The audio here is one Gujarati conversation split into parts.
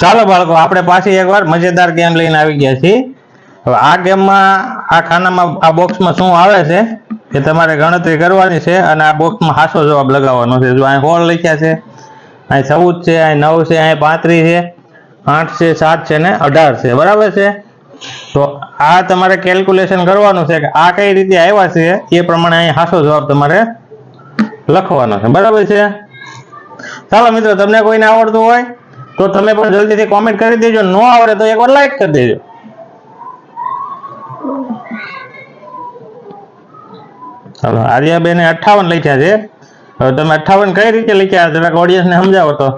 ચાલો બાળકો, આપણે પાછી એકવાર મજેદાર ગેમ લઈને આવી ગયા છીએ. હવે આ ગેમમાં આ ખાનામાં, આ બોક્સમાં શું આવે છે એ તમારે ગણતરી કરવાની છે અને આ બોક્સમાં હાસો જવાબ લગાવવાનો છે. જો અહીં હોળ લખ્યા છે, અહીં ચૌદ છે, અહીં નવ છે, અહીં પાંત્રીસ છે, આઠ છે, સાત છે ને અઢાર છે. બરાબર છે? તો આ તમારે કેલ્ક્યુલેશન કરવાનું છે કે આ કઈ રીતે આવ્યા છે એ પ્રમાણે અહીં હાસો જવાબ તમારે લખવાનો છે. બરાબર છે? ચાલો મિત્રો, તમને કોઈને આવડતું હોય તો તમે પણ જલ્દીથી કોમેન્ટ કરી દેજો. ન આવડે તો એકવાર લાઈક કરી દેજો. ચાલો આર્યાબેને અઠ્ઠાવન લખ્યા છે. હવે તમે અઠ્ઠાવન કઈ રીતે લખ્યા? જરાક ઓડિયન્સને સમજાવો તો.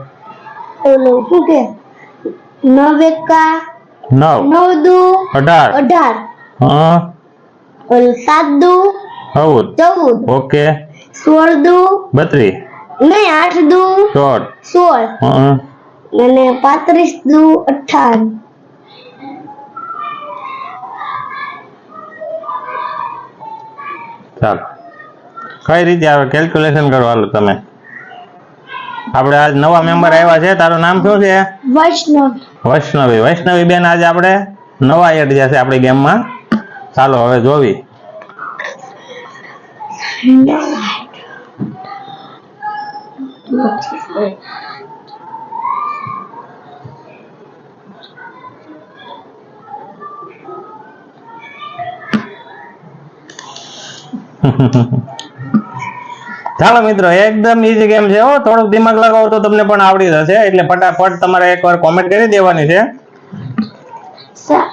ઓલું શું કે? નવ એકા નવ. નવ દુ અઢાર. અઢાર. હા. ઓલું સાત દુ ચૌદ. ચૌદ. ઓકે. સોળ દુ બત્રીસ. નહીં આઠ દુ ચોટ સોળ. હા. અને પાંત્રીસ દુ અઠાર ચાલો કઈ રીતે આવે કેલ્ક્યુલેશન કરવાનું તમે આપણે આજ નવા મેમ્બર આવ્યા છે તારું નામ શું છે વૈષ્ણવ વૈષ્ણવી વૈષ્ણવી બેન આજે આપણે નવા એડ જશે આપણી ગેમમાં ચાલો હવે જોવી. ચાલો મિત્રો, એકદમ ઈઝી ગેમ છે હો. થોડુંક દિમાગ લગાવો તો તમને પણ આવડી જશે. એટલે ફટાફટ તમારે એકવાર કોમેન્ટ કરી દેવાની છે. સા-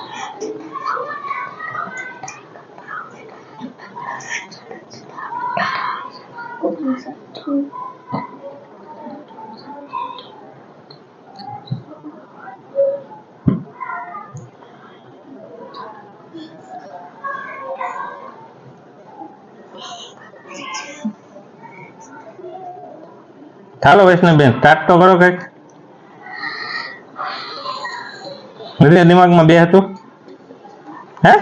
ચાલો વૈષ્ણવબેન સ્ટાર્ટ તો કરો કંઈક એટલે દિમાગમાં બે હતું હે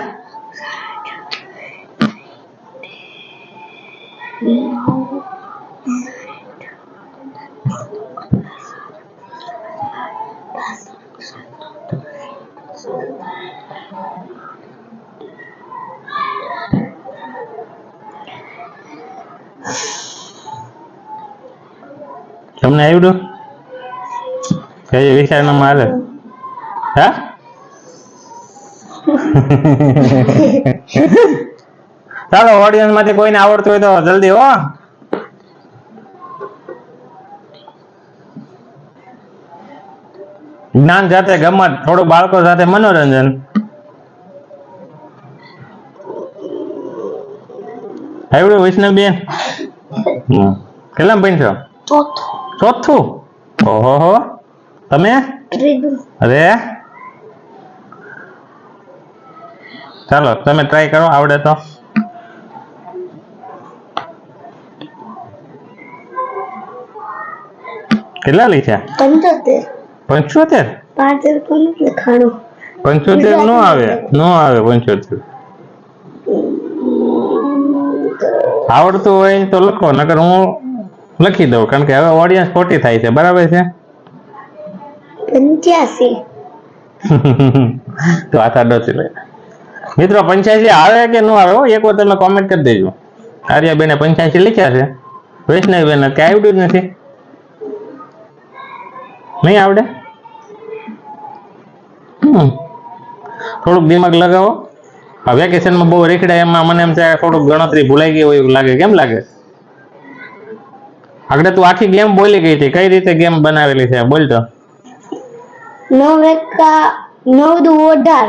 તમને આવડ્યું? કઈ વિચારણામાં હાલે? હા? ચાલો ઓડિયન્સમાંથી કોઈને આવડતું હોય તો જલ્દી હો. જ્ઞાન સાથે ગમત થોડું બાળકો સાથે મનોરંજન. આવડ્યું વૈષ્ણવ બેન કેટલા ભણશો? ચોથું. ચોથું? ઓહો તમે? અરે. ચાલો તમે ટ્રાય કરો આવડે તો. કેટલા લીધા? પંચોતેર. પંચોતેર? નો આવે નો આવે પંચોતેર. આવડતું હોય તો લખો નકર હું લખી દઉં કારણ કે હવે ઓડિયન્સ ખોટી થાય છે. બરાબર છે? પંચ્યાસી. તો આ સાડો છે. મિત્રો પંચ્યાસી આવે કે ન આવે એક વાર તમે કોમેન્ટ કરી દેજો. આર્યાબેને પંચ્યાસી લખ્યા છે. વૈષ્ણવીબેન કે આવડ્યું જ નથી. નહીં આવડે. થોડુંક દિમાગ લગાવો. આ વેકેશનમાં બહુ રેખડા એમાં મને એમ છે થોડુંક ગણતરી ભૂલાઈ ગઈ હોય એવું લાગે. કેમ લાગે? આગળ તું આખી ગેમ બોલી ગઈ હતી. કઈ રીતે ગેમ બનાવેલી છે? બોલ તો. નવ એકા નવ દુ અઢાર.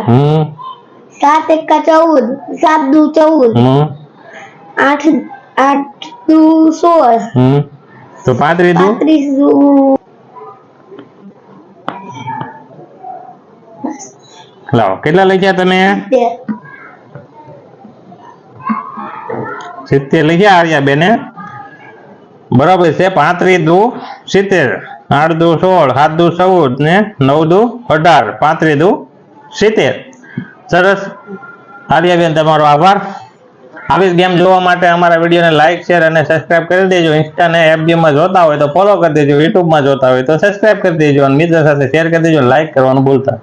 સાત એકા ચૌદ સાત દુ ચૌદ. આઠ આઠ દુ સોળ. તો પાંત્રીસ દુ? પાંત્રીસ દુ. લાવો કેટલા લઈ ગયા તમે સિત્તેર. લઈ ગયા આવ્યા બેને? બરાબર છે. પાંત્રીસ દુ સિત્તેર, આઠ દુ સોળ, સાત દુ ચૌદ ને નવ દુ અઢાર. પાંત્રીસ દુ સિત્તેર. સરસ. આર્યાબેન, તમારો આભાર. આવી ગેમ જોવા માટે અમારા વિડીયોને લાઇક શેર અને સબસ્ક્રાઇબ કરી દેજો. ઇન્સ્ટા ને એફબીમાં જોતા હોય તો ફોલો કરી દેજો. યુટ્યુબમાં જોતા હોય તો સબસ્ક્રાઇબ કરી દેજો અને મિત્રો સાથે શેર કરી દેજો. લાઇક કરવાનું ભૂલતા